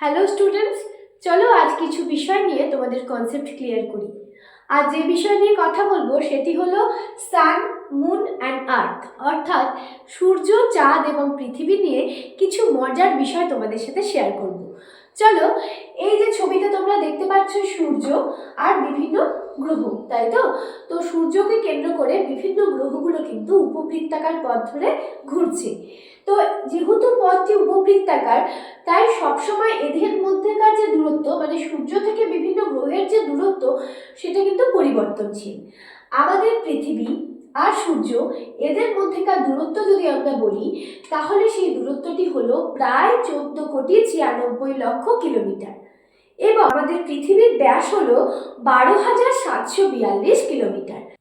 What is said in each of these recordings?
Hello students চলো আজ কিছু বিষয় নিয়ে তোমাদের কনসেপ্ট ক্লিয়ার করি। আজ যে বিষয় নিয়ে কথা বলব সেটি হলো সান মুন অ্যান্ড আর্থ অর্থাৎ সূর্য, চাঁদ এবং পৃথিবী নিয়ে কিছু মজার বিষয় তোমাদের সাথে শেয়ার করব। চলো, এই যে ছবিতে তোমরা দেখতে পাচ্ছ সূর্য আর বিভিন্ন গ্রহ, তাই তো? তো সূর্যকে কেন্দ্র করে বিভিন্ন গ্রহগুলো কিন্তু উপবৃত্তাকার পথ ধরে ঘুরছে। তো যেহেতু পথটি উপবৃত্তাকার, তাই সবসময় এদের মধ্যেকার যে দূরত্ব মানে সূর্য থেকে বিভিন্ন গ্রহের যে দূরত্ব, সেটা কিন্তু পরিবর্তনশীল। আমাদের পৃথিবী আর সূর্য এদের মধ্যেকার দূরত্ব যদি আমরা বলি, তাহলে সেই দূরত্বটি হলো প্রায় চোদ্দ কোটি ছিয়ানব্বই লক্ষ কিলোমিটার। এবং আমাদের পৃথিবীর ব্যাস হলো বারো হাজার সাতশো বিয়াল্লিশ কিলোমিটার।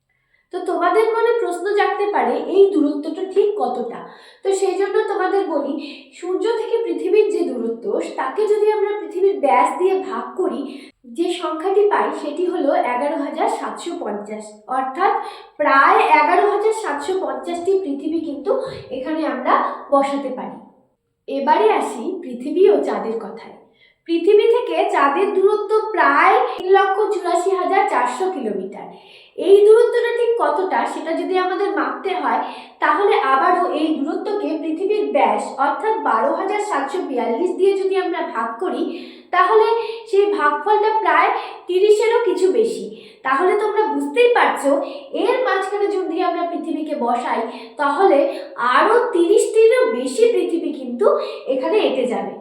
তো তোমাদের মনে প্রশ্ন জাগতে পারে, এই দূরত্বটা ঠিক কতটা? তো সেই জন্য তোমাদের বলি, সূর্য থেকে পৃথিবীর যে দূরত্ব, তাকে যদি আমরা পৃথিবীর ব্যাস দিয়ে ভাগ করি, যে সংখ্যাটি পাই সেটি হলো এগারো হাজার সাতশো পঞ্চাশ। অর্থাৎ প্রায় এগারো হাজার সাতশো পঞ্চাশটি পৃথিবী কিন্তু এখানে আমরা বসাতে পারি। এবারে আসি পৃথিবী ও চাঁদের কথায়। পৃথিবী থেকে চাঁদের দূরত্ব প্রায় তিন লক্ষ চুরাশি হাজার চারশো কিলোমিটার। এই দূরত্বটা ঠিক কতটা সেটা যদি আমাদের মাপতে হয়, তাহলে আবারও এই দূরত্বকে পৃথিবীর ব্যাস অর্থাৎ বারো হাজার সাতশো বিয়াল্লিশ দিয়ে যদি আমরা ভাগ করি, তাহলে সেই ভাগফলটা প্রায় তিরিশেরও কিছু বেশি। তাহলে তোমরা বুঝতেই পারছ, এর মাঝখানে যদি আমরা পৃথিবীকে বসাই, তাহলে আরও তিরিশটিরও বেশি পৃথিবী কিন্তু এখানে এঁটে যাবে।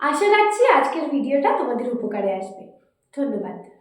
আশা রাখছি আজকের ভিডিওটা তোমাদের উপকারে আসবে। ধন্যবাদ।